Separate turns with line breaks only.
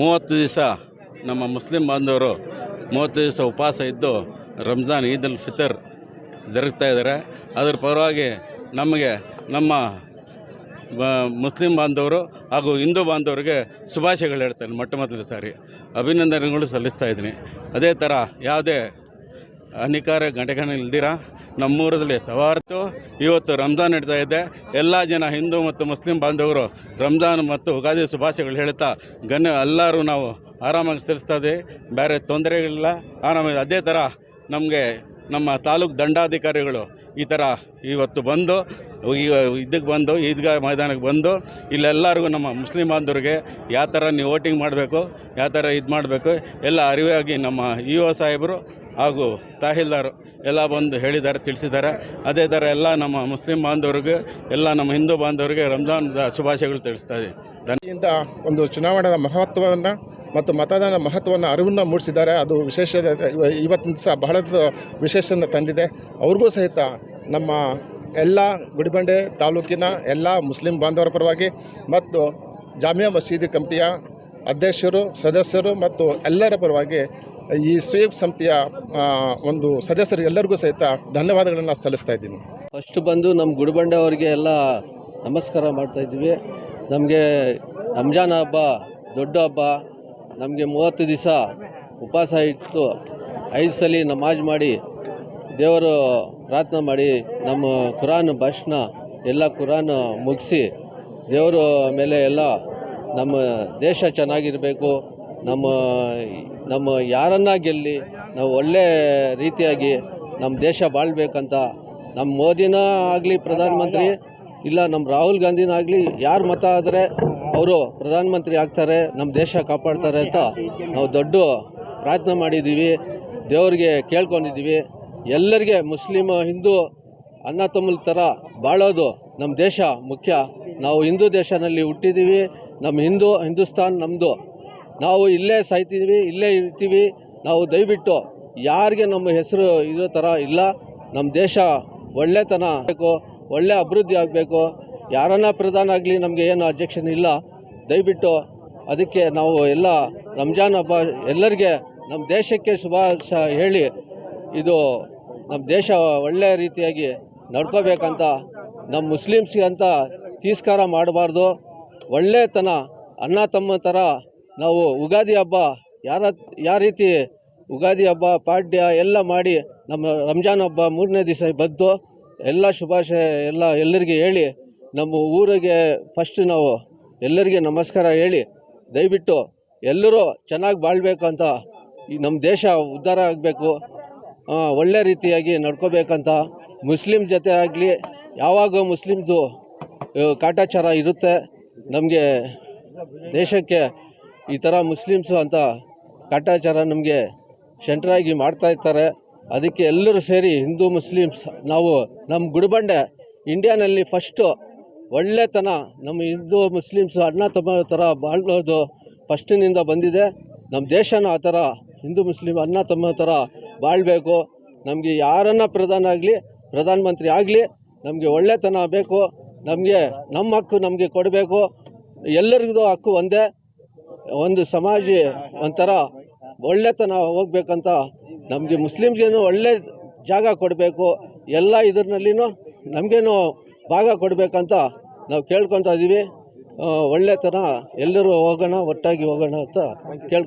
ಮೂವತ್ತು ದಿವಸ ನಮ್ಮ ಮುಸ್ಲಿಂ ಬಾಂಧವರು ಮೂವತ್ತು ದಿವಸ ಉಪವಾಸ ಇದ್ದು ರಂಜಾನ್, ಈದ್ ಅಲ್ ಫಿತರ್ ಜರುಗ್ತಾ ಇದ್ದಾರೆ. ಅದರ ಪರವಾಗಿ ನಮಗೆ ನಮ್ಮ ಮುಸ್ಲಿಂ ಬಾಂಧವರು ಹಾಗೂ ಹಿಂದೂ ಬಾಂಧವರಿಗೆ ಶುಭಾಶಯಗಳು ಹೇಳ್ತೇನೆ ಮೊಟ್ಟ ಮೊದಲ ಸಾರಿ. ಅಭಿನಂದನೆಗಳು ಸಲ್ಲಿಸ್ತಾ ಇದ್ದೀನಿ. ಅದೇ ಥರ ಯಾವುದೇ ಅನಿಕಾರ ಘಟಕನ ಇಲ್ದಿರ? ನಮ್ಮೂರಲ್ಲಿ ಸವಾರ್ತು. ಇವತ್ತು ರಂಜಾನ್ ನಡೀತಾ ಇದೆ. ಎಲ್ಲ ಜನ ಹಿಂದೂ ಮತ್ತು ಮುಸ್ಲಿಂ ಬಾಂಧವರು ರಂಜಾನ್ ಮತ್ತು ಉಗಾದಿ ಶುಭಾಶಯಗಳು ಹೇಳ್ತಾ ಗಣ್ಯ ಎಲ್ಲರೂ ನಾವು ಆರಾಮಾಗಿ ಇದ್ದೀವಿ. ಬೇರೆ ತೊಂದರೆಗಳಿಲ್ಲ. ಆರಾಮಾಗಿ ಅದೇ ಥರ ನಮಗೆ ನಮ್ಮ ತಾಲೂಕು ದಂಡಾಧಿಕಾರಿಗಳು ಈ ಥರ ಇವತ್ತು ಬಂದು ಇದಕ್ಕೆ ಬಂದು, ಈದ್ಗಾ ಮೈದಾನಕ್ಕೆ ಬಂದು, ಇಲ್ಲೆಲ್ಲರಿಗೂ ನಮ್ಮ ಮುಸ್ಲಿಂ ಬಾಂಧವರಿಗೆ ಯಾವ ಥರ ನೀವು ವೋಟಿಂಗ್ ಮಾಡಬೇಕು, ಯಾವ ಥರ ಇದು ಮಾಡಬೇಕು, ಎಲ್ಲ ಅರಿವಾಗಿ ನಮ್ಮ ಇ ಒ ಸಾಹೇಬರು ಹಾಗೂ ತಹಸೀಲ್ದಾರ್ ಎಲ್ಲ ಬಂದು ಹೇಳಿದ್ದಾರೆ, ತಿಳಿಸಿದ್ದಾರೆ. ಅದೇ ಥರ ಎಲ್ಲ ನಮ್ಮ ಮುಸ್ಲಿಂ ಬಾಂಧವರಿಗೆ, ಎಲ್ಲ ನಮ್ಮ ಹಿಂದೂ ಬಾಂಧವರಿಗೆ ರಂಜಾನ್ದ ಶುಭಾಶಯಗಳು ತಿಳಿಸ್ತಾ ಧನ್ಯ
ಒಂದು ಚುನಾವಣೆಯ ಮಹತ್ವವನ್ನು ಮತ್ತು ಮತದಾನ ಮಹತ್ವವನ್ನು ಅರಿವನ್ನು ಮೂಡಿಸಿದ್ದಾರೆ. ಅದು ವಿಶೇಷ ಇವತ್ತಿನ ದಿವಸ ಬಹಳ ವಿಶೇಷನ ತಂದಿದೆ. ಅವ್ರಿಗೂ ಸಹಿತ ನಮ್ಮ ಎಲ್ಲ ಗುಡಿಬಂಡೆ ತಾಲೂಕಿನ ಎಲ್ಲ ಮುಸ್ಲಿಂ ಬಾಂಧವರ ಪರವಾಗಿ ಮತ್ತು ಜಾಮಿಯಾ ಮಸೀದಿ ಕಮಿಟಿಯ ಅಧ್ಯಕ್ಷರು, ಸದಸ್ಯರು ಮತ್ತು ಎಲ್ಲರ ಪರವಾಗಿ ಈ ಸ್ವೀಪ್ ಸಮಿತಿಯ ಒಂದು ಸದಸ್ಯರು ಎಲ್ಲರಿಗೂ ಸಹಿತ ಧನ್ಯವಾದಗಳನ್ನು ಸಲ್ಲಿಸ್ತಾ ಇದ್ದೀನಿ.
ಫಸ್ಟ್ ಬಂದು ನಮ್ಮ ಗುಡಿಬಂಡೆ ಅವರಿಗೆ ಎಲ್ಲ ನಮಸ್ಕಾರ ಇದ್ವಿ ನಮಗೆ ರಂಜಾನ್ ಹಬ್ಬ, ದೊಡ್ಡ ಹಬ್ಬ. ನಮಗೆ ಮೂವತ್ತು ದಿವಸ ಉಪವಾಸ ಇಟ್ಟು ಐದು ಸಲ ನಮಾಜ್ ಮಾಡಿ, ದೇವರು ಪ್ರಾರ್ಥನೆ ಮಾಡಿ, ನಮ್ಮ ಕುರಾನ್ ಭಾಷಣ ಎಲ್ಲ ಕುರಾನ್ ಮುಗಿಸಿ ದೇವರ ಮೇಲೆ ಎಲ್ಲ ನಮ್ಮ ದೇಶ ಚೆನ್ನಾಗಿರಬೇಕು. ನಮ್ಮ ನಮ್ಮ ಯಾರನ್ನ ಗೆಲ್ಲಿ ನಾವು ಒಳ್ಳೆ ರೀತಿಯಾಗಿ ನಮ್ಮ ದೇಶ ಬಾಳ್ಬೇಕಂತ ನಮ್ಮ ಮೋದಿನ ಆಗಲಿ ಪ್ರಧಾನಮಂತ್ರಿ ಇಲ್ಲ ನಮ್ಮ ರಾಹುಲ್ ಗಾಂಧಿನ ಆಗಲಿ ಯಾರು ಮತ ಆದರೆ ಅವರು ಪ್ರಧಾನಮಂತ್ರಿ ಆಗ್ತಾರೆ, ನಮ್ಮ ದೇಶ ಕಾಪಾಡ್ತಾರೆ ಅಂತ ನಾವು ದೊಡ್ಡ ಪ್ರಾರ್ಥನೆ ಮಾಡಿದ್ದೀವಿ, ದೇವರಿಗೆ ಕೇಳ್ಕೊಂಡಿದ್ದೀವಿ. ಎಲ್ಲರಿಗೆ ಮುಸ್ಲಿಮ್, ಹಿಂದೂ, ಅಣ್ಣ ತಮ್ಮಲ ಥರ ಬಾಳೋದು ನಮ್ಮ ದೇಶ ಮುಖ್ಯ. ನಾವು ಹಿಂದೂ ದೇಶದಲ್ಲಿ ಹುಟ್ಟಿದ್ದೀವಿ, ನಮ್ಮ ಹಿಂದೂ, ಹಿಂದೂಸ್ತಾನ್ ನಮ್ಮದು ನಾವು ಇಲ್ಲೇ ಸಾಯ್ತೀವಿ ಇಲ್ಲೇ ಇರ್ತೀವಿ. ನಾವು ದಯವಿಟ್ಟು ಯಾರಿಗೆ ನಮ್ಮ ಹೆಸರು ಇರೋ ಥರ ಇಲ್ಲ, ನಮ್ಮ ದೇಶ ಒಳ್ಳೆತನ ಬೇಕು ಒಳ್ಳೆ ಅಭಿವೃದ್ಧಿ ಆಗಬೇಕು. ಯಾರನ್ನ ಪ್ರಧಾನ ಆಗಲಿ ನಮಗೆ ಏನು ಅಬ್ಜೆಕ್ಷನ್ ಇಲ್ಲ. ದಯವಿಟ್ಟು ಅದಕ್ಕೆ ನಾವು ಎಲ್ಲ ರಂಜಾನ್ ಹಬ್ಬ ಎಲ್ಲರಿಗೆ ನಮ್ಮ ದೇಶಕ್ಕೆ ಶುಭಾಶ ಹೇಳಿ, ಇದು ನಮ್ಮ ದೇಶ ಒಳ್ಳೆಯ ರೀತಿಯಾಗಿ ನಡ್ಕೋಬೇಕಂತ, ನಮ್ಮ ಮುಸ್ಲಿಮ್ಸ್ಗೆ ಅಂತ ತಿರಸ್ಕಾರ ಮಾಡಬಾರ್ದು. ಒಳ್ಳೆತನ ಅಣ್ಣ ತಮ್ಮ ಥರ ನಾವು ಉಗಾದಿ ಹಬ್ಬ ಯಾರ ಯಾವ ರೀತಿ ಉಗಾದಿ ಹಬ್ಬ, ಪಾಡ್ಯ ಎಲ್ಲ ಮಾಡಿ ನಮ್ಮ ರಂಜಾನ್ ಹಬ್ಬ ಮೂರನೇ ದಿವಸ ಬಂದು ಎಲ್ಲ ಶುಭಾಶಯ ಎಲ್ಲ ಎಲ್ಲರಿಗೆ ಹೇಳಿ, ನಮ್ಮ ಊರಿಗೆ ಫಸ್ಟ್ ನಾವು ಎಲ್ಲರಿಗೆ ನಮಸ್ಕಾರ ಹೇಳಿ, ದಯವಿಟ್ಟು ಎಲ್ಲರೂ ಚೆನ್ನಾಗಿ ಬಾಳ್ಬೇಕಂತ ಈ ನಮ್ಮ ದೇಶ ಉದ್ಧಾರ ಆಗಬೇಕು ಒಳ್ಳೆ ರೀತಿಯಾಗಿ ನಡ್ಕೋಬೇಕಂತ. ಮುಸ್ಲಿಂ ಜೊತೆ ಆಗಲಿ, ಯಾವಾಗ ಮುಸ್ಲಿಮ್ದು ಕಾಟಾಚಾರ ಇರುತ್ತೆ. ನಮಗೆ ದೇಶಕ್ಕೆ ಈ ಥರ ಮುಸ್ಲಿಮ್ಸು ಅಂತ ಕಟ್ಟಾಚಾರ ನಮಗೆ ಸೆಂಟ್ರಾಗಿ ಮಾಡ್ತಾ ಇರ್ತಾರೆ. ಅದಕ್ಕೆ ಎಲ್ಲರೂ ಸೇರಿ ಹಿಂದೂ ಮುಸ್ಲಿಮ್ಸ್, ನಾವು ನಮ್ಮ ಗುಡಿಬಂಡೆ, ಇಂಡಿಯಾನಲ್ಲಿ ಫಸ್ಟು ಒಳ್ಳೆತನ ನಮ್ಮ ಹಿಂದೂ ಮುಸ್ಲಿಮ್ಸ್ ಅಣ್ಣ ತಮ್ಮ ಥರ ಬಾಳೋದು ಫಸ್ಟಿನಿಂದ ಬಂದಿದೆ. ನಮ್ಮ ದೇಶನ ಆ ಥರ ಹಿಂದೂ ಮುಸ್ಲಿಮ್ ಅಣ್ಣ ತಮ್ಮ ಥರ ಬಾಳಬೇಕು. ನಮಗೆ ಯಾರನ್ನ ಪ್ರಧಾನ ಆಗಲಿ ಪ್ರಧಾನಮಂತ್ರಿ ಆಗಲಿ ನಮಗೆ ಒಳ್ಳೆತನ ಬೇಕು. ನಮಗೆ ನಮ್ಮ ಹಕ್ಕು ನಮಗೆ ಕೊಡಬೇಕು. ಎಲ್ಲರಿಗೂ ಹಕ್ಕು ಒಂದೇ. ಒಂದು ಸಮಾಜ ಒಂಥರ ಒಳ್ಳೆತನ ಹೋಗ್ಬೇಕಂತ ನಮಗೆ ಮುಸ್ಲಿಮ್ಸ್ಗೇನು ಒಳ್ಳೆ ಜಾಗ ಕೊಡಬೇಕು, ಎಲ್ಲ ಇದ್ರಲ್ಲಿನು ನಮಗೇನು ಭಾಗ ಕೊಡಬೇಕಂತ ನಾವು ಕೇಳ್ಕೊತಾ ಇದ್ದೀವಿ ಒಳ್ಳೆತನ ಎಲ್ಲರೂ ಹೋಗೋಣ, ಒಟ್ಟಾಗಿ ಹೋಗೋಣ ಅಂತ ಕೇಳ್ಕೊ